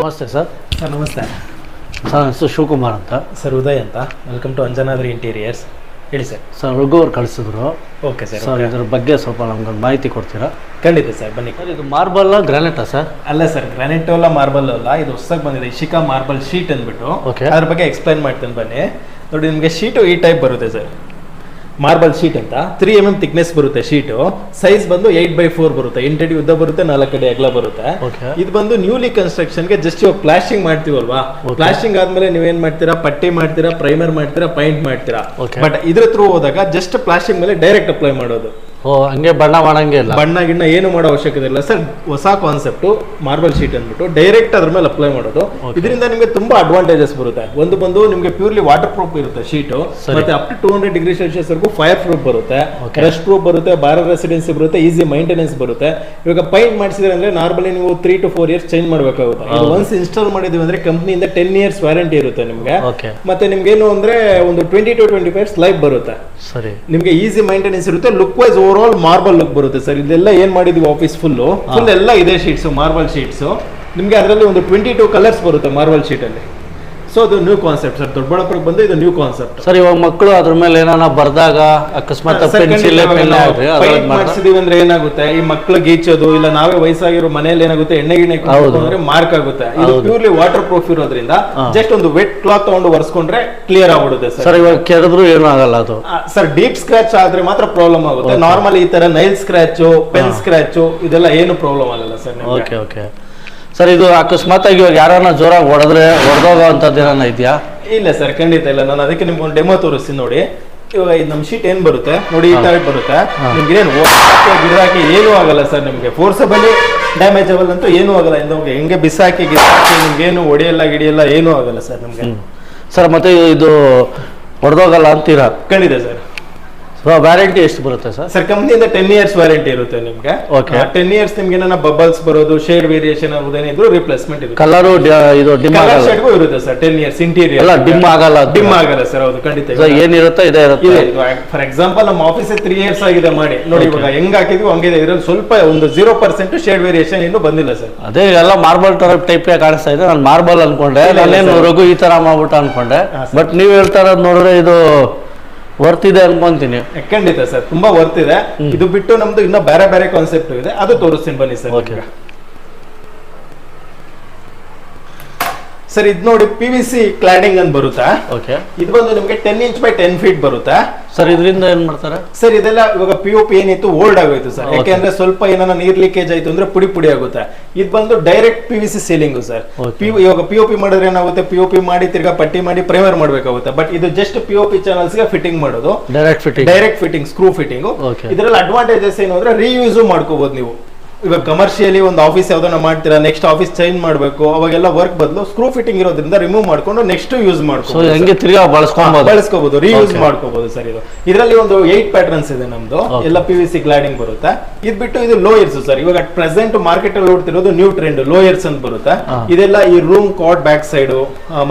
ನಮಸ್ತೆ sir. Sir ನಮಸ್ತೆ. Sir ಹೆಸರು ಶಿವಕುಮಾರ್ ಅಂತ. ಸರ್ ಉದಯ್ ಅಂತ. ವೆಲ್ಕಮ್ ಟು ಅಂಜನಾದ್ರಿ ಇಂಟೀರಿಯರ್ಸ್ ಹೇಳಿ ಸರ್. ಸರ್ ರಘು ಅವ್ರು ಕಳಿಸಿದ್ರು. ಓಕೆ ಸರ್ ಸರ್ ಇದ್ರ ಬಗ್ಗೆ ಸ್ವಲ್ಪ ನಮ್ಗೊಂದು ಮಾಹಿತಿ ಕೊಡ್ತೀರಾ? ಖಂಡಿತ ಸರ್ ಬನ್ನಿ. ಸರ್ ಇದು ಮಾರ್ಬಲ್ ಗ್ರಾನೈಟಾ ಸರ್? ಅಲ್ಲ ಸರ್ ಗ್ರಾನೈಟ್ ಅಲ್ಲ ಮಾರ್ಬಲ್ ಅಲ್ಲ. ಇದು ಹೊಸದಾಗಿ ಬಂದಿದೆ ಶಿಕಾ ಮಾರ್ಬಲ್ ಶೀಟ್ ಅಂದ್ಬಿಟ್ಟು. ಓಕೆ ಅದ್ರ ಬಗ್ಗೆ ಎಕ್ಸ್ಪ್ಲೈನ್ ಮಾಡ್ತೇನೆ ಬನ್ನಿ. ನೋಡಿ ನಿಮಗೆ ಶೀಟು ಈ ಟೈಪ್ ಬರುತ್ತೆ ಸರ್. ಮಾರ್ಬಲ್ ಶೀಟ್ ಅಂತ. ತ್ರೀ ಎಂ ಎಂ ತಿಕ್ನೆಸ್ ಬರುತ್ತೆ ಶೀಟು. ಸೈಜ್ ಬಂದು ಏಟ್ ಬೈ ಫೋರ್ ಬರುತ್ತೆ. ಎಂಟಡಿ ಉದ್ದ ಬರುತ್ತೆ ನಾಲ್ಕು ಅಡಿ ಅಗಲ ಬರುತ್ತೆ. ಇದು ಬಂದು ನ್ಯೂಲಿ ಕನ್ಸ್ಟ್ರಕ್ಷನ್ಗೆ ಜಸ್ಟ್ ಇವಾಗ ಪ್ಲಾಸ್ಟಿಂಗ್ ಮಾಡ್ತೀವಲ್ವಾ. ಪ್ಲಾಸ್ಟಿಂಗ್ ಆದ್ಮೇಲೆ ನೀವೇನ್ ಮಾಡ್ತೀರಾ? ಪಟ್ಟಿ ಮಾಡ್ತೀರಾ? ಪ್ರೈಮರ್ ಮಾಡ್ತೀರಾ? ಪೈಂಟ್ ಮಾಡ್ತೀರಾ. ಬಟ್ ಇದ್ರ ಥ್ರೂ ಹೋದಾಗ ಜಸ್ಟ್ ಪ್ಲಾಸ್ಟಿಂಗ್ ಮೇಲೆ ಡೈರೆಕ್ಟ್ ಅಪ್ಲೈ ಮಾಡೋದು. ಓ ಹಂಗೆ ಬಣ್ಣ ಮಾಡಂಗೆ ಇಲ್ಲ. ಬಣ್ಣ ಗಿಣ್ಣ ಏನು ಮಾಡೋ ಅವಶ್ಯಕತೆ ಇಲ್ಲ. ಸರ್ ಹೊಸ ಕಾನ್ಸೆಪ್ಟ್ ಮಾರ್ಬಲ್ ಶೀಟ್ ಅಂದ್ಬಿಟ್ಟು ಡೈರೆಕ್ಟ್ ಅದ್ರ ಮೇಲೆ ಅಪ್ಲೈ ಮಾಡೋದು. ಇದರಿಂದ ನಿಮಗೆ ತುಂಬಾ ಅಡ್ವಾಂಟೇಜಸ್ ಬರುತ್ತೆ. ಒಂದು ಬಂದು ನಿಮಗೆ ಪ್ಯೂರ್ಲಿ ವಾಟರ್ ಪ್ರೂಫ್ ಇರುತ್ತೆ ಶೀಟು ಮತ್ತೆ up to two hundred degree Celsius ವರೆಗೂ ಫೈರ್ ಪ್ರೂಫ್ ಬರುತ್ತೆ. ರಸ್ಟ್ ಪ್ರೂಫ್ ಬರುತ್ತೆ ಬಾರ್ ರೆಸಿಡೆನ್ಸಿ ಬರುತ್ತೆ ಈಸಿ ಮೈಂಟೆನೆನ್ಸ್ ಬರುತ್ತೆ. ಇವಾಗ ಪೈಂಟ್ ಮಾಡಿಸಿದ್ರೆ ಅಂದ್ರೆ ನಾರ್ಮಲಿ ನೀವು three to four years change ಮಾಡಬೇಕಾಗುತ್ತೆ. ಒನ್ಸ್ ಇನ್ಸ್ಟಾಲ್ ಮಾಡಿದೀವಿ ಅಂದ್ರೆ ಕಂಪ್ನಿಯಿಂದ ಟೆನ್ ಇಯರ್ಸ್ ವ್ಯಾರಂಟಿ ಇರುತ್ತೆ ನಿಮಗೆ. ಮತ್ತೆ ನಿಮ್ಗೆ ಏನು ಅಂದ್ರೆ ಒಂದು twenty to twenty five life ಬರುತ್ತೆ. ಸರಿ. ನಿಮ್ಗೆ ಈಸಿ ಮೈಂಟೆನೆನ್ಸ್ ಇರುತ್ತೆ look wise overall marble look ಬರುತ್ತೆ ಸರ್ ಇದೆಲ್ಲ ಏನ್ ಮಾಡಿದೀವಿ ಆಫೀಸ್ ಫುಲ್ ಫುಲ್ ಎಲ್ಲ ಇದೆ ಶೀಟ್ಸ್ ಮಾರ್ಬಲ್ ಶೀಟ್ಸ್ ನಿಮ್ಗೆ ಅದರಲ್ಲಿ ಒಂದು ಟ್ವೆಂಟಿ ಟೂ ಕಲರ್ಸ್ ಬರುತ್ತೆ ಮಾರ್ಬಲ್ ಶೀಟ್ ಅಲ್ಲಿ. ಸೊ ಅದು ನ್ಯೂ ಕಾನ್ಸೆಪ್ಟ್ ಸರ್. ದೊಡ್ಡಬಳ್ಳಾಪುರಕ್ಕೆ ಬಂದು ಇದು ನ್ಯೂ ಕಾನ್ಸೆಪ್ಟ್ ಸರ್ ಇವಾಗ ಮಕ್ಕಳು ಅದ್ರ ಮೇಲೆ ಏನಾರ ಬರ್ದಾಗ ಅಕಸ್ಮಾತ್ ಮಾಡಿಸಿದೀವಿ ಅಂದ್ರೆ ಏನಾಗುತ್ತೆ? ಈ ಮಕ್ಳು ಗೀಚೋದು ಇಲ್ಲ ನಾವೇ ವಯಸ್ಸಾಗಿರೋ ಮನೆಯಲ್ಲಿ ಏನಾಗುತ್ತೆ? ಎಣ್ಣೆ ಗಿಣ್ಣೆ ಅಂದ್ರೆ ಮಾರ್ಕ್ ಆಗುತ್ತೆ. ಇದು. ಪ್ಯೂರ್ಲಿ ವಾಟರ್ ಪ್ರೂಫ್ ಇರೋದ್ರಿಂದ ಜಸ್ಟ್ ಒಂದು ವೆಟ್ ಕ್ಲಾತ್ ತಗೊಂಡು ಒರೆಸ್ಕೊಂಡ್ರೆ ಕ್ಲಿಯರ್ ಆಗ್ಬಿಡುತ್ತೆ ಸರ್. ಇವಾಗ ಕೆರೆದ್ರು ಏನಾಗಲ್ಲ ಆಗಲ್ಲ ಅದು. ಸರ್ ಡೀಪ್ ಸ್ಕ್ರಾಚ್ ಆದ್ರೆ ಮಾತ್ರ ಪ್ರಾಬ್ಲಮ್ ಆಗುತ್ತೆ. ನಾರ್ಮಲ್ ಈ ತರ ನೈಲ್ ಸ್ಕ್ರಾಚ್ ಪೆನ್ ಸ್ಕ್ರಾಚ್ ಇದೆಲ್ಲ ಏನು ಪ್ರಾಬ್ಲಮ್ ಆಗಲ್ಲ ಸರ್ ಓಕೆ ಓಕೆ ಸರ್ ಇದು ಅಕಸ್ಮಾತ್ ಆಗಿ ಇವಾಗ ಯಾರನ್ನ ಜೋರಾಗಿ ಹೊಡೆದ್ರೆ ಹೊಡೆದೋಗೋ ಅಂಥದ್ದು ಏನಾನ ಇದೆಯಾ? ಇಲ್ಲ ಸರ್ ಖಂಡಿತ ಇಲ್ಲ. ನಾನು ಅದಕ್ಕೆ ನಿಮ್ಗೆ ಒಂದು ಡೆಮೋ ತೋರಿಸ್ತೀನಿ ನೋಡಿ. ಇವಾಗ ಇದು ನಮ್ಮ ಶೀಟ್ ಏನು ಬರುತ್ತೆ? ನೋಡಿ ಈ. ಟೈಪ್ ಬರುತ್ತೆ. ನಿಮ್ಗೆ ಏನು ಗಿಡಾಕಿ ಏನೂ ಆಗಲ್ಲ ಸರ್ ನಿಮಗೆ. ಫೋರ್ಸಬಲಿ ಡ್ಯಾಮೇಜಬಲ್ ಅಂತೂ ಏನೂ ಆಗಲ್ಲ. ಇಂದ ಹೆಂಗೆ ಬಿಸಾಕಿ ಗಿಡಾಕಿ ನಿಮ್ಗೆ ಏನು ಒಡೆಯಲ್ಲ ಗಿಡಿಯಲ್ಲ ಏನೂ ಆಗಲ್ಲ ಸರ್ ನಿಮ್ಗೆ. ಸರ್ ಮತ್ತೆ ಇದು ಹೊಡೆದೋಗಲ್ಲ ಅಂತೀರಾ? ಖಂಡಿತ ಸರ್. ಸೊ ವ್ಯಾರಂಟಿ ಎಷ್ಟು ಬರುತ್ತೆ ಸರ್ ಸರ್ ಕಂಪ್ನಿಯಿಂದ ಟೆನ್ ಇಯರ್ಸ್ ವ್ಯಾರಂಟಿ ಇರುತ್ತೆ ನಿಮ್ಗೆ. ಓಕೆ ಟೆನ್ ಇಯರ್ಸ್ ನಿಮ್ಗೆ ಏನಾರ ಬಬಲ್ಸ್ ಬರೋದು ಶೇಡ್ ವೇರಿಯೇಷನ್ ಆಗೋದೇನಿದ್ರು ರಿಪ್ಲೇಸ್ಮೆಂಟ್ ಇರುತ್ತೆ. ಕಲರು ಇದು ಡಿಮ್ ಆಗಲ್ಲ. ಶೇಡ್ಗೂ ಇರುತ್ತೆ ಸರ್ ಟೆನ್ ಇಯರ್ಸ್ ಇಂಟೀರಿಯರ್ ಎಲ್ಲ ಡಿಮ್ ಆಗಲ್ಲ ಡಿಮ್ ಆಗಲ್ಲ ಸರ್ ಹೌದು ಖಂಡಿತ ಸೊ ಏನಿರುತ್ತೋ ಇದೇ ಇರುತ್ತೆ. ಫಾರ್ ಎಕ್ಸಾಂಪಲ್ ನಮ್ಮ ಆಫೀಸ್ ತ್ರೀ ಇಯರ್ಸ್ ಆಗಿದೆ ಮಾಡಿ. ನೋಡಿ. ಇವಾಗ ಹೆಂಗ್ ಹಾಕಿದ್ವಿ ಹಂಗಿದೆ ಇದ್ರಲ್ಲಿ ಸ್ವಲ್ಪ ಒಂದು ಜೀರೋ ಪರ್ಸೆಂಟ್ ಶೇಡ್ ವೇರಿಯೇಷನ್ ಇನ್ನು ಬಂದಿಲ್ಲ ಸರ್ ಅದೇ ಎಲ್ಲ ಮಾರ್ಬಲ್ ತರ ಟೈಪ್ ಕಾಣಿಸ್ತಾ ಇದೆ. ನಾನು ಮಾರ್ಬಲ್ ಅನ್ಕೊಂಡೆ. ನಾನೇನು ರಘು ಈ ತರ ಮಾಡ್ಬಿಟ್ಟು ಅನ್ಕೊಂಡೆ. ಬಟ್ ನೀವು ಹೇಳ್ತಾ ಇರೋದು ನೋಡಿದ್ರೆ ಇದು ವರ್ತ್ ಇದೆ ಅನ್ಕೊಂತೀನಿ ಖಂಡಿತ ಸರ್ ತುಂಬಾ ವರ್ತ್ ಇದೆ. ಇದು ಬಿಟ್ಟು ನಮ್ದು ಇನ್ನ ಬೇರೆ ಬೇರೆ ಕಾನ್ಸೆಪ್ಟ್ ಇದೆ. ಅದು ತೋರಿಸ್ತೀನಿ ಬನ್ನಿ ಸರ್. ಸರ್ ಇದು ನೋಡಿ ಪಿ ವಿ ಸಿ ಕ್ಲಾಡಿಂಗ್ ಅಂತ ಬರುತ್ತಾ? ಓಕೆ ಇದು ಬಂದು ನಿಮ್ಗೆ ten inch by ten feet ಬರುತ್ತೆ? ಸರ್ ಇದರಿಂದ ಏನ್ ಮಾಡ್ತಾರೆ? ಸರ್ ಇದೆಲ್ಲ ಇವಾಗ ಪಿ ಯು ಪಿ ಏನಿತ್ತು ಓಲ್ಡ್ ಆಗೋಯ್ತು ಸರ್. ಯಾಕೆಂದ್ರೆ ಸ್ವಲ್ಪ ಏನಾರ ನೀರ್ ಲೀಕೇಜ್ ಆಯ್ತು ಅಂದ್ರೆ ಪುಡಿ ಪುಡಿ ಆಗುತ್ತೆ. ಇದು ಬಂದು direct P V C ceiling sir. P ಇವಾಗ ಪಿ ಯು ಪಿ ಮಾಡಿದ್ರೆ ಏನಾಗುತ್ತೆ? ಪಿ ಯು ಪಿ ಮಾಡಿ ತಿರ್ಗಾ ಪಟ್ಟಿ ಮಾಡಿ ಪ್ರೈಮರ್ ಮಾಡ್ಬೇಕಾಗುತ್ತೆ. ಬಟ್ ಇದು ಜಸ್ಟ್ ಪಿ ಓ ಪಿ ಚಾನಲ್ಸ್ಗೆ ಫಿಟ್ಟಿಂಗ್ ಮಾಡೋದು. Direct fitting direct fitting screw fitting ಇದ್ರಲ್ಲಿ ಇದರಲ್ಲಿ ಅಡ್ವಾಂಟೇಜಸ್ ಏನು ಅಂದ್ರೆ ರೀಯೂಸು ಮಾಡ್ಕೋಬಹುದು ನೀವು. ಇವಾಗ ಕಮರ್ಷಿಯಲಿ ಒಂದು ಆಫೀಸ್ ಯಾವ್ದನ್ನ ಮಾಡ್ತೀರಾ ನೆಕ್ಸ್ಟ್ ಆಫೀಸ್ ಚೇಂಜ್ ಮಾಡಬೇಕು ಅವಾಗೆಲ್ಲ ವರ್ಕ್ ಬದಲು ಸ್ಕ್ರೂ ಫಿಟ್ಟಿಂಗ್ ಇರೋದ್ರಿಂದ ರಿಮೂವ್ ಮಾಡ್ಕೊಂಡು ನೆಕ್ಸ್ಟ್ ಯೂಸ್ ಮಾಡ್ಕೊಂಡು ಹೆಂಗೆ ತಿರ್ಗಾ ಬಳಸ್ಕೊಬಹುದು ಬಳಸ್ಕೋಬಹುದು ರೀಯೂಸ್. ಮಾಡ್ಕೋಬಹುದು ಸರ್ ಇದು. ಇದರಲ್ಲಿ ಒಂದು ಏಟ್ ಪ್ಯಾಟರ್ನ್ಸ್ ಇದೆ ನಮ್ದು. ಎಲ್ಲ ಪಿ ವಿ ಸಿ ಗ್ಲಾಡಿಂಗ್ ಬರುತ್ತೆ. ಇದ್ ಬಿಟ್ಟು ಇದು ಲೋಯರ್ಸ್ ಸರ್ ಇವಾಗ ಪ್ರೆಸೆಂಟ್ ಮಾರ್ಕೆಟ್ ಅಲ್ಲಿ ನೋಡ್ತಿರೋದು ನ್ಯೂ ಟ್ರೆಂಡ್ ಲೋಯರ್ಸ್ ಅಂತ ಬರುತ್ತೆ. ಇದೆಲ್ಲ ಈ ರೂಮ್ ಕಾಟ್ ಬ್ಯಾಕ್ ಸೈಡ್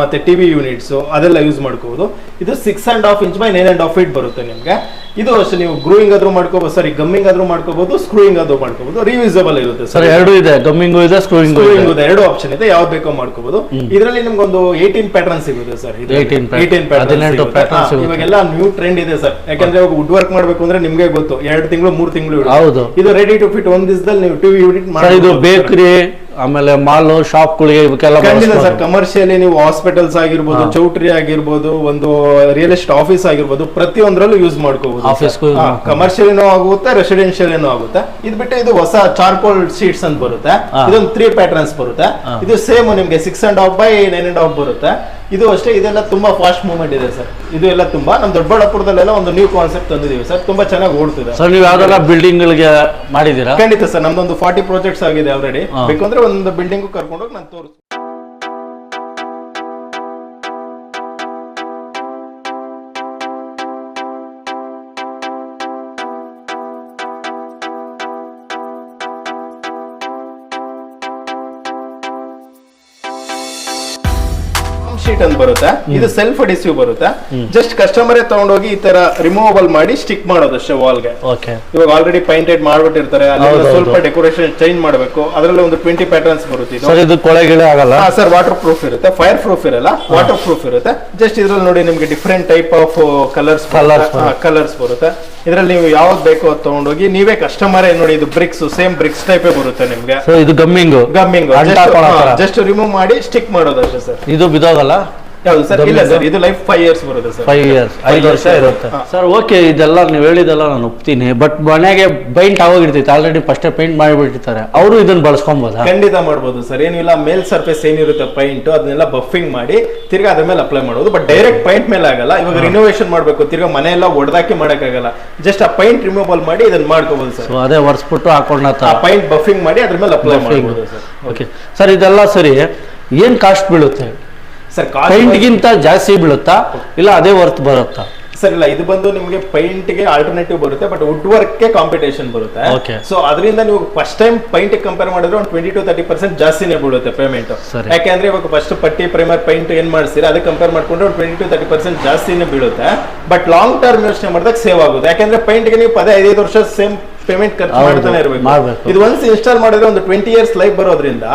ಮತ್ತೆ ಟಿವಿ ಯೂನಿಟ್ಸ್ ಅದೆಲ್ಲ ಯೂಸ್ ಮಾಡ್ಕೋಬಹುದು ಇದು six and half inch by nine and half feet ಬರುತ್ತೆ ನಿಮ್ಗೆ. ಇದು ಅಷ್ಟೇ ನೀವು ಗ್ರೂಯಿಂಗ್ ಆದ್ರೂ ಮಾಡ್ಕೋಬಹುದು ಸರಿ ಗಮ್ಮಿಂಗ್ ಆದ್ರೂ ಮಾಡ್ಕೋಬಹುದು ಸ್ಕ್ರೂಯಿಂಗ್ ಆದ್ರೂ ಮಾಡ್ಕೋಬಹುದು ರಿವಿಸಬಲ್ ಇರುತ್ತೆ ಸರ್. ಎರಡು ಇದೆ ಗಮ್ಮಿಂಗ್ ಇದೆ ಸ್ಕ್ರೂಯಿಂಗು ಇದೆ. ಎರಡು ಆಪ್ಷನ್ ಇದೆ ಯಾವ್ದು ಬೇಕೋ ಮಾಡ್ಕೋಬಹುದು ಇದರಲ್ಲಿ ನಿಮ್ಗೊಂದು ಏಯ್ಟೀನ್ ಪ್ಯಾಟರ್ನ್ ಸಿಗುತ್ತೆ ಸರ್. 18 pattern. ಏಯ್ಟೀನ್ ಸಿಗುತ್ತೆ. ಇವಾಗೆಲ್ಲ ನ್ಯೂ ಟ್ರೆಂಡ್ ಇದೆ ಸರ್. ಯಾಕಂದ್ರೆ ಇವಾಗ ವುಡ್ ವರ್ಕ್ ಮಾಡ್ಬೇಕು ಅಂದ್ರೆ ನಿಮ್ಗೆ ಗೊತ್ತು ಎರಡು ತಿಂಗಳು ಮೂರು ತಿಂಗಳು ಹೌದು. ಇದು ರೆಡಿ ಟು ಫಿಟ್ ಒಂದ್ ದಿವಸದಲ್ಲಿ ನೀವು ಟಿವಿ ಯೂನಿಟ್ ಮಾಡಿ ಇದು ಬೇಕ್ರಿ ಆಮೇಲೆ ಮಾಲು ಶಾಪ್ಗಳಿಗೆ ಇವಕ್ಕೆಲ್ಲ ಖಂಡಿತ ಸರ್ ಕಮರ್ಷಿಯಲಿ ನೀವು ಹಾಸ್ಪಿಟಲ್ಸ್ ಆಗಿರ್ಬೋದು ಚೌಟ್ರಿ ಆಗಿರ್ಬೋದು ಒಂದು ರಿಯಲ್ ಎಸ್ಟೇಟ್ ಆಫೀಸ್ ಆಗಿರ್ಬೋದು ಪ್ರತಿಯೊಂದರಲ್ಲೂ ಯೂಸ್ ಮಾಡ್ಕೋಬಹುದು ಆಫೀಸ್ ಕಮರ್ಷಿಯಲ್ use ಮಾಡ್ಕೋಬಹುದು. ಕಮರ್ಷಿಯಲ್ ಆಗುತ್ತೆ ರೆಸಿಡೆನ್ಷಿಯಲ್ ಆಗುತ್ತೆ. ಇದು ಬಿಟ್ಟು ಇದು ಹೊಸ ಚಾರ್ಕೋಲ್ ಶೀಟ್ಸ್ ಅಂತ ಬರುತ್ತೆ. ಇದೊಂದು ತ್ರೀ ಪ್ಯಾಟರ್ನ್ಸ್ ಬರುತ್ತೆ. ಇದು ಸೇಮ್ ನಿಮ್ಗೆ six and half by nine and half ಬರುತ್ತೆ. ಇದು ಅಷ್ಟೇ ಇದೆಲ್ಲ ತುಂಬಾ ಫಾಸ್ಟ್ ಮೂವ್ಮೆಂಟ್ ಇದೆ ಸರ್. ಇದು ಎಲ್ಲ ತುಂಬಾ ನಮ್ ದೊಡ್ಡಬಳ್ಳಾಪುರದಲ್ಲೆಲ್ಲ ಒಂದು ನ್ಯೂ ಕಾನ್ಸೆಪ್ಟ್ ತಂದಿದ್ದೀವಿ ಸರ್. ತುಂಬಾ ಚೆನ್ನಾಗಿ ಓಡ್ತಿದೆ. ಸರ್ ನೀವು ಯಾವ್ದೆಲ್ಲ ಬಿಲ್ಡಿಂಗ್ ಗಳಿಗೆ ಮಾಡಿದೀರಾ ಖಂಡಿತ ಸರ್ ನಮ್ದೊಂದು ಫಾರ್ಟಿ ಪ್ರಾಜೆಕ್ಟ್ಸ್ ಆಗಿದೆ ಆಲ್ರೆಡಿ. ಬೇಕಂದ್ರೆ ಒಂದು ಬಿಲ್ಡಿಂಗ್ ಕರ್ಕೊಂಡೋಗಿ ನಾನು ತೋರಿಸ್ತೀನಿ. ಶೀಟ್ ಅಂತ ಬರುತ್ತೆ. ಇದು ಸೆಲ್ಫ್ ಅಡಿಸಿವ್ ಬರುತ್ತೆ. ಜಸ್ಟ್ ಕಸ್ಟಮರೇ ತಗೊಂಡೋಗಿ ಈ ತರ ರಿಮೂವಬಲ್ ಮಾಡಿ ಸ್ಟಿಕ್ ಮಾಡೋದಷ್ಟೇ ವಾಲ್ಗೆ ಇವಾಗ ಆಲ್ರೆಡಿ ಪೈಂಟೆಡ್ ಮಾಡ್ಬಿಟ್ಟಿರ್ತಾರೆ. ಸ್ವಲ್ಪ ಡೆಕೋರೇಷನ್ ಚೇಂಜ್ ಮಾಡಬೇಕು. ಅದರಲ್ಲಿ ಒಂದು ಟ್ವೆಂಟಿ ಪ್ಯಾಟರ್ನ್ಸ್ ಬರುತ್ತೆ ಆಗಲ್ಲ? ಸರ್ ವಾಟರ್ ಪ್ರೂಫ್ ಇರುತ್ತೆ. ಫೈರ್ ಪ್ರೂಫ್ ಇರಲ್ಲ. ವಾಟರ್ ಪ್ರೂಫ್ ಇರುತ್ತೆ. ಜಸ್ಟ್ ಇದ್ರಲ್ಲಿ ನೋಡಿ ನಿಮ್ಗೆ different type of colours colours ಬರುತ್ತೆ. ಇದ್ರಲ್ಲಿ ನೀವು ಯಾವ್ದು ಬೇಕೋ ಅದು ತಗೊಂಡೋಗಿ ನೀವೇ ಕಸ್ಟಮರ್ ನೋಡಿ ಇದು ಬ್ರಿಕ್ಸ್ ಸೇಮ್ ಬ್ರಿಕ್ಸ್ ಟೈಪೇ ಬರುತ್ತೆ ನಿಮ್ಗೆ. ಇದು ಗಮ್ಮಿಂಗ್ ಗಮ್ಮಿಂಗ್. ಜಸ್ಟ್ ರಿಮೂವ್ ಮಾಡಿ ಸ್ಟಿಕ್ ಮಾಡೋದಷ್ಟೇ ಸರ್ ಇದು ಬಿದೋಗಲ್ಲ ಯಾವ್ದು ಸರ್ ಇಲ್ಲ ಸರ್ ಇದು ಲೈಫ್ ಫೈವ್ ಇಯರ್ಸ್ ಬರುತ್ತೆ ಸರ್. ಫೈವ್ ಇಯರ್ಸ್ ಐದು ವರ್ಷ ಇರುತ್ತೆ. ಸರ್ ಓಕೆ ಇದೆಲ್ಲ ನೀವು ಹೇಳಿದೆಲ್ಲ ನಾನು ಒಪ್ತೀನಿ. ಬಟ್ ಮನೆಗೆ ಪೈಂಟ್ ಆಗೋಗಿರ್ತೈತೆ ಆಲ್ರೆಡಿ ಫಸ್ಟೇ ಪೈಂಟ್ ಮಾಡಿಬಿಟ್ಟಿರ್ತಾರೆ. ಅವರು ಇದನ್ನ ಬಳಸ್ಕೊಬೋದಾ ಖಂಡಿತ ಮಾಡ್ಬೋದು ಸರ್. ಏನಿಲ್ಲ ಮೇಲ್ ಸರ್ಫೇಸ್ ಏನಿರುತ್ತೆ ಪೈಂಟ್ ಅದನ್ನೆಲ್ಲ ಬಫಿಂಗ್ ಮಾಡಿ ತಿರ್ಗಾ ಅದ್ರ ಮೇಲೆ ಅಪ್ಲೈ ಮಾಡೋದು. ಬಟ್ ಡೈರೆಕ್ಟ್ ಪೈಂಟ್ ಮೇಲೆ ಆಗಲ್ಲ. ಇವಾಗ ರಿನೋವೇಷನ್ ಮಾಡಬೇಕು ತಿರ್ಗಾ ಮನೆ ಎಲ್ಲ ಒಡೆದಾಕಿ ಮಾಡೋಕ್ಕಾಗಲ್ಲ. ಜಸ್ಟ್ ಆ ಪೈಂಟ್ ರಿಮೂವಲ್ ಮಾಡಿ ಇದನ್ನ ಮಾಡ್ಕೋಬಹುದು ಸರ್. ಸೊ ಅದೇ ಒರೆಸ್ಬಿಟ್ಟು ಹಾಕೊಂಡ ಆ ಪೈಂಟ್ ಬಫಿಂಗ್ ಮಾಡಿ ಅದ್ರ ಮೇಲೆ ಅಪ್ಲೈ ಮಾಡಬಹುದು ಸರ್. ಓಕೆ ಸರ್ ಇದೆಲ್ಲ ಸರಿ ಏನು ಕಾಸ್ಟ್ ಬೀಳುತ್ತೆ? ಸರ್ ಪೈಂಟ್ಗಿಂತ ಜಾಸ್ತಿ ಬೀಳುತ್ತಾ? ಇಲ್ಲ ಅದೇ ವರ್ತ್ ಬರುತ್ತಾ? ಸರ್ ಇಲ್ಲ ಇದು ಬಂದು ನಿಮಗೆ ಪೈಂಟ್ಗೆ ಆಲ್ಟರ್ನೇಟಿವ್ ಬರುತ್ತೆ ಬಟ್ ವುಡ್ ವರ್ಕ್ಗೆ ಕಾಂಪಿಟೇಷನ್ ಬರುತ್ತೆ. ಸೊ ಅದರಿಂದ ನೀವು ಫಸ್ಟ್ ಟೈಮ್ ಪೈಂಟ್ ಕಂಪೇರ್ ಮಾಡಿದ್ರೆ ಒಂದು ಟ್ವೆಂಟಿ ಟು ತರ್ಟಿ ಪರ್ಸೆಂಟ್ ಜಾಸ್ತಿನೇ ಬೀಳುತ್ತೆ ಪೇಮೆಂಟ್. ಯಾಕೆಂದ್ರೆ ಇವಾಗ ಫಸ್ಟ್ ಪಟ್ಟಿ ಪ್ರೈಮರ್ ಪೈಂಟ್ ಏನ್ ಮಾಡ್ತೀರಾ ಅದಕ್ಕೆ ಕಂಪೇರ್ ಮಾಡ್ಕೊಂಡ್ರೆ ಒಂದು ಟ್ವೆಂಟಿ ಟು ತರ್ಟಿ ಪರ್ಸೆಂಟ್ ಜಾಸ್ತಿನೇ ಬೀಳುತ್ತೆ. ಬಟ್ ಲಾಂಗ್ ಟರ್ಮ್ ಯೋಚನೆ ಮಾಡಿದಾಗ ಸೇವ್ ಆಗುತ್ತೆ. ಯಾಕೆಂದ್ರೆ ಪೈಂಟ್ಗೆ ನೀವು ಪದೇ ಐದೈದು ವರ್ಷ ಸೇಮ್ ಪೇಮೆಂಟ್ ಖರ್ಚು ಮಾಡ್ತಾನೆ ಇರಬೇಕು. ಇದು ಒನ್ಸ್ ಇನ್ಸ್ಟಾಲ್ ಮಾಡಿದ್ರೆ ಒಂದು ಟ್ವೆಂಟಿ ಇಯರ್ಸ್ ಲೈಫ್ ಬರೋದ್ರಿಂದ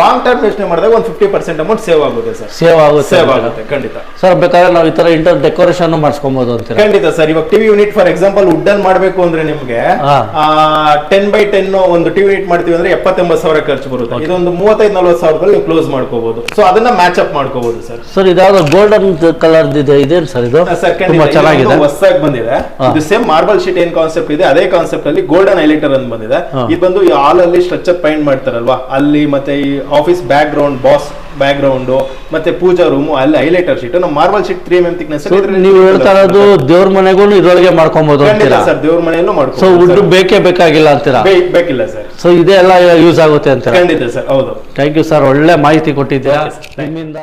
ಲಾಂಗ್ ಟರ್ಮ್ ಯೋಚನೆ ಮಾಡಿದಾಗ ಒಂದು ಫಿಫ್ಟಿ ಪರ್ಸೆಂಟ್ ಅಮೌಂಟ್ ಸೇವ್ ಆಗುತ್ತೆ ಸರ್. ಸೇವ್ ಆಗುತ್ತೆ. ಸೇವ್ ಆಗುತ್ತೆ ಖಂಡಿತ. ಸರ್ ಬೇಕಾದ್ರೆ ನಾವು ಈ ತರ ಇಂಟರ್ ಡೆಕೋರೇಷನ್ ಮಾಡಿಸ್ಕೊಬಹುದು ಅಂತ ಖಂಡಿತ ಸರ್. ಇವಾಗ TV unit for example wood ಅಲ್ಲಿ ಮಾಡಬೇಕು ಅಂದ್ರೆ ನಿಮಗೆ. ಟೆನ್ ಬೈ ಟೆನ್ ಒಂದು ಟಿವಿ ಯೂನಿಟ್ ಮಾಡ್ತೀವಿ ಅಂದ್ರೆ ಎಪ್ಪತ್ತೆಂಬತ್ತು ಸಾವಿರ ಖರ್ಚು ಬರುತ್ತೆ. ಇದೊಂದು ಮೂವತ್ತೈದು ನಲ್ವತ್ತು ಸಾವಿರದಲ್ಲಿ ನೀವು ಕ್ಲೋಸ್ ಮಾಡ್ಕೋಬಹುದು ಸೊ ಅದನ್ನ ಮ್ಯಾಚ್ ಅಪ್ ಮಾಡ್ಕೋಬಹುದು ಸರ್. ಸರ್ ಇದಾವ್ದು ಗೋಲ್ಡನ್ ಕಲರ್ ಇದೆ ಇದೇನು ಸರ್ ಇದು? ಸರ್ ಚೆನ್ನಾಗಿದೆ. ಹೊಸದಾಗಿ ಬಂದಿದೆ. ಇದು ಸೇಮ್ ಮಾರ್ಬಲ್ ಶೀಟ್ ಏನ್ ಕಾನ್ಸೆಪ್ಟ್ ಇದೆ ಅದೇ ಕಾನ್ಸೆಪ್ಟ್ ಅಲ್ಲಿ ಗೋಲ್ಡನ್ ಹೈಲೈಟರ್ ಅಂತ ಬಂದಿದೆ. ಇದು ಬಂದು ಈ ಹಾಲ್ ಅಲ್ಲಿ ಸ್ಟ್ರಕ್ಚರ್ ಪೈಂಟ್ ಮಾಡ್ತಾರಲ್ವಾ? ಅಲ್ಲಿ ಮತ್ತೆ ಈ office background boss background ಮತ್ತೆ ಪೂಜಾ ರೂಮ್ ಅಲ್ಲಿ ಹೈಲೈಟರ್ ಶೀಟ್ ನಮ್ಮ marble sheet three M thickness ನೀವು ಹೇಳ್ತಾ ಇರೋದು ದೇವ್ರ ಮನೆಗೂ ಇದ್ರೊಳಗೆ ಮಾಡ್ಕೊಬಹುದು ಖಂಡಿತ ಸರ್ ದೇವ್ರ ಮನೆಯಲ್ಲೂ ಸೊ ಮಾಡ್ಕೊಂಡು ವುಡ್ ಬೇಕೇ ಬೇಕಾಗಿಲ್ಲ ಅಂತೀರಾ? ಬೇಕಿಲ್ಲ ಸರ್. ಸೊ ಇದೆಲ್ಲ ಯೂಸ್ ಆಗುತ್ತೆ ಅಂತ ಖಂಡಿತ ಸರ್ ಹೌದು. ಥ್ಯಾಂಕ್ ಯು ಸರ್ ಒಳ್ಳೆ ಮಾಹಿತಿ sir. ನಿಮ್ಮಿಂದ